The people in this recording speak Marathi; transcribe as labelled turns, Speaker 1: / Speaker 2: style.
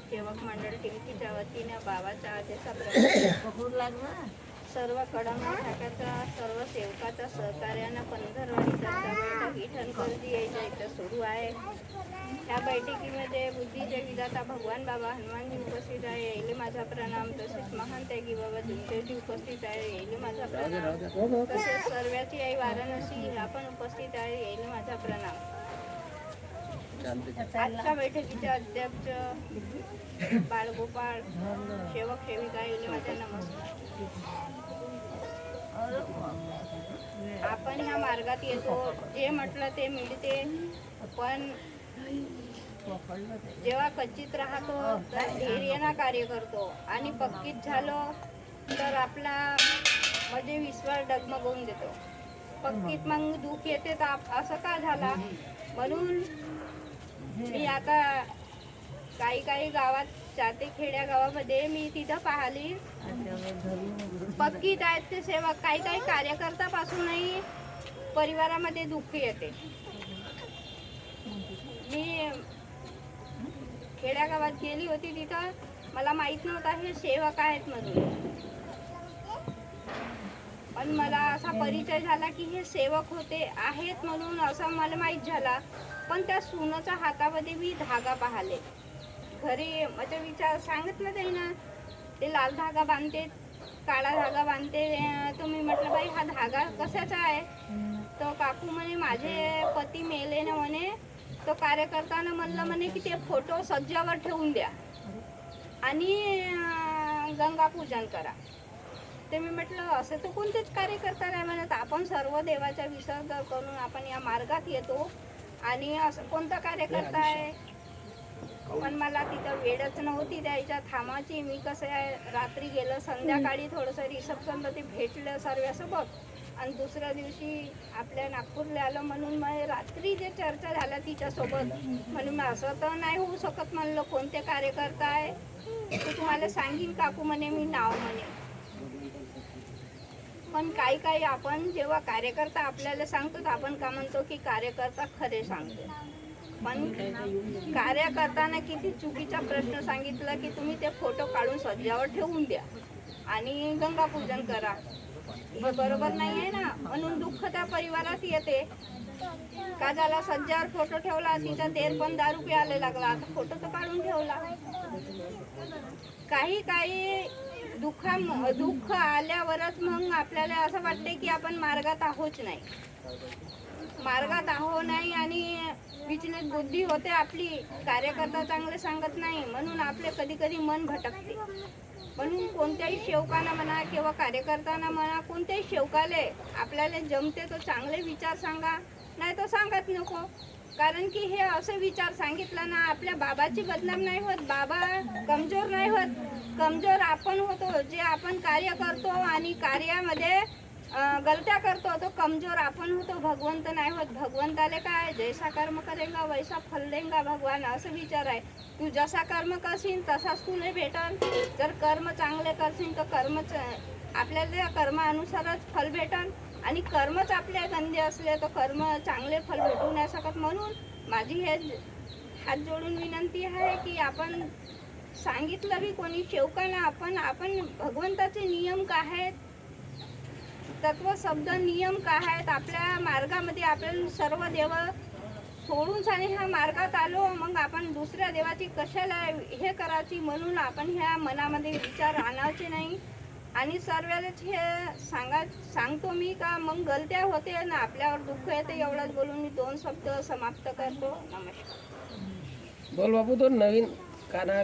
Speaker 1: सेवक मंडळ टिमकीच्या वतीने बाबाच्या आदेशाप्रमाणे
Speaker 2: पकडू लागला.
Speaker 1: सर्व कडंबा शाखेच्या सर्व सेवकाच्या सहकार्यानं पंधरवाडी चर्चा बैठक विठ्ठलकरजी यायच्या इथं सुरू आहे. या बैठकीमध्ये बुद्धीचे विधाता भगवान बाबा हनुमानजी उपस्थित आहे येईल माझा प्रणाम. तसेच महान त्यागी बाबा दुमदेवजी उपस्थित आहे येईल माझा प्रणाम. तसेच सर्वाची आई वाराणसी आपण उपस्थित आहे येईल माझा प्रणाम. आजच्या बैठकीचे अध्यक्ष बाळगोपाळ सेवक सेविका माझा नमस्कार. आपण ह्या मार्गात येतो. जे म्हटलं ते मिळते. पण जेव्हा कच्चित राहतो तर धैर्यानं कार्य करतो. आणि पक्कीत झालो तर आपला म्हणजे विश्वास डगमगवून देतो. पक्कीत मग दुःख येते तर असं का झाला? म्हणून मी आता काही काही गावात जाते खेड्या गावामध्ये मी तिथं पाहिली. पक्की आहेत ते सेवक काही काही कार्यकर्त्यापासूनही परिवारामध्ये दुःख येते. मी खेड्यागावात गेली होती तिथं. मला माहीत नव्हता हे सेवक आहेत म्हणून. पण मला असा परिचय झाला की हे सेवक होते आहेत म्हणून असा मला माहीत झाला. पण त्या सुनाच्या हातामध्ये मी धागा पाहिले. घरी म्हणजे विचार सांगितलं ते ना ते लाल धागा बांधते काळा धागा बांधते. तुम्ही तर मी म्हटलं बाई हा धागा कशाचा आहे? तो काकू म्हणे माझे पती मेले ना म्हणे तो कार्यकर्ताना म्हणलं म्हणे की ते फोटो सज्जावर ठेवून द्या आणि गंगापूजन गंगा पूजन करा. ते मी म्हटलं असं तर कोणतेच कार्यकर्ता नाही म्हणत. आपण सर्व देवाचा विसर्ग करून आपण या मार्गात येतो आणि असं कोणता कार्यकर्ता आहे? पण मला तिथं वेळच नव्हती द्यायच्या. थांबाची मी कसं आहे? रात्री गेलं संध्याकाळी थोडंसं रिसेप्शनला ते भेटलं सर्व्यासोबत आणि दुसऱ्या दिवशी आपल्या नागपूरला आलं म्हणून मग रात्री जे चर्चा झाल्या तिच्यासोबत. म्हणून असं तर नाही होऊ शकत म्हणलं कोणते कार्यकर्ता आहे? तुम्हाला सांगीन काकू म्हणे मी नाव म्हणे. पण काही काही आपण जेव्हा कार्यकर्ता आपल्याला सांगतो तर आपण का म्हणतो की कार्यकर्ता खरे सांगतो. पण कार्यकर्त्याने किती चुकीचा प्रश्न सांगितला की तुम्ही ते फोटो काढून सज्जावर ठेवून द्या आणि गंगापूजन करा. हे बरोबर नाही आहे ना? म्हणून दुःख त्या परिवारात येते. का झाला सज्जावर फोटो ठेवला तिचा तेर पण दारू प्यायला लागला. आता फोटो तर काढून ठेवला. काही काही दुःखा दुःख आल्यावरच मग आपल्याला असं वाटते की आपण मार्गात आहोच नाही. मार्गात आहो नाही आणि विचलित बुद्धी होते आपली कार्यकर्ता चांगले सांगत नाही म्हणून आपले कधी कधी मन भटकते. म्हणून कोणत्याही शेवकांना म्हणा किंवा कार्यकर्त्यांना म्हणा कोणत्याही शेवकाले आपल्याला जमते तो चांगले विचार सांगा नाही तर सांगत नको. कारण की हे असं विचार सांगितला ना आपल्या बाबाची बदनाम नाही होत बाबा कमजोर नाही होत. कमजोर आपण होतो जे आपण कार्य करतो आणि कार्यामध्ये गलत्या करतो तो कमजोर आपण होतो. भगवंत नाही होत. भगवंताले काय? जैसा कर्म करेगा वैसा फल देंगा भगवान असं विचार आहे. तू जसा कर्म करशील तसाच तुला भेटल जर कर्म चांगले करशील तर कर्म आपल्याला कर्मानुसारच फल भेटल आणि कर्मच आपल्या धंदे असले तर कर्म चांगले फल भेटू नाही शकत म्हणून माझी हे हात जोडून विनंती आहे की आपण सांगितलं बी कोणी शेवकांना आपण आपण भगवंताचे नियम काय आहेत? तत्व शब्द नियम काय आहेत? आपल्या मार्गामध्ये आपण सर्व देव सोडून झाले ह्या मार्गात आलो मग आपण दुसऱ्या देवाची कशाला हे करायची म्हणून आपण ह्या मनामध्ये विचार आणायचे नाही? आणि सर्वांनाच हे सांगा सांगतो मी का मग गलत्या होते ना आपल्यावर दुःख येते एवढंच बोलून मी दोन शब्द समाप्त करतो. नमस्कार.
Speaker 3: बोल बाबू तो नवीन काना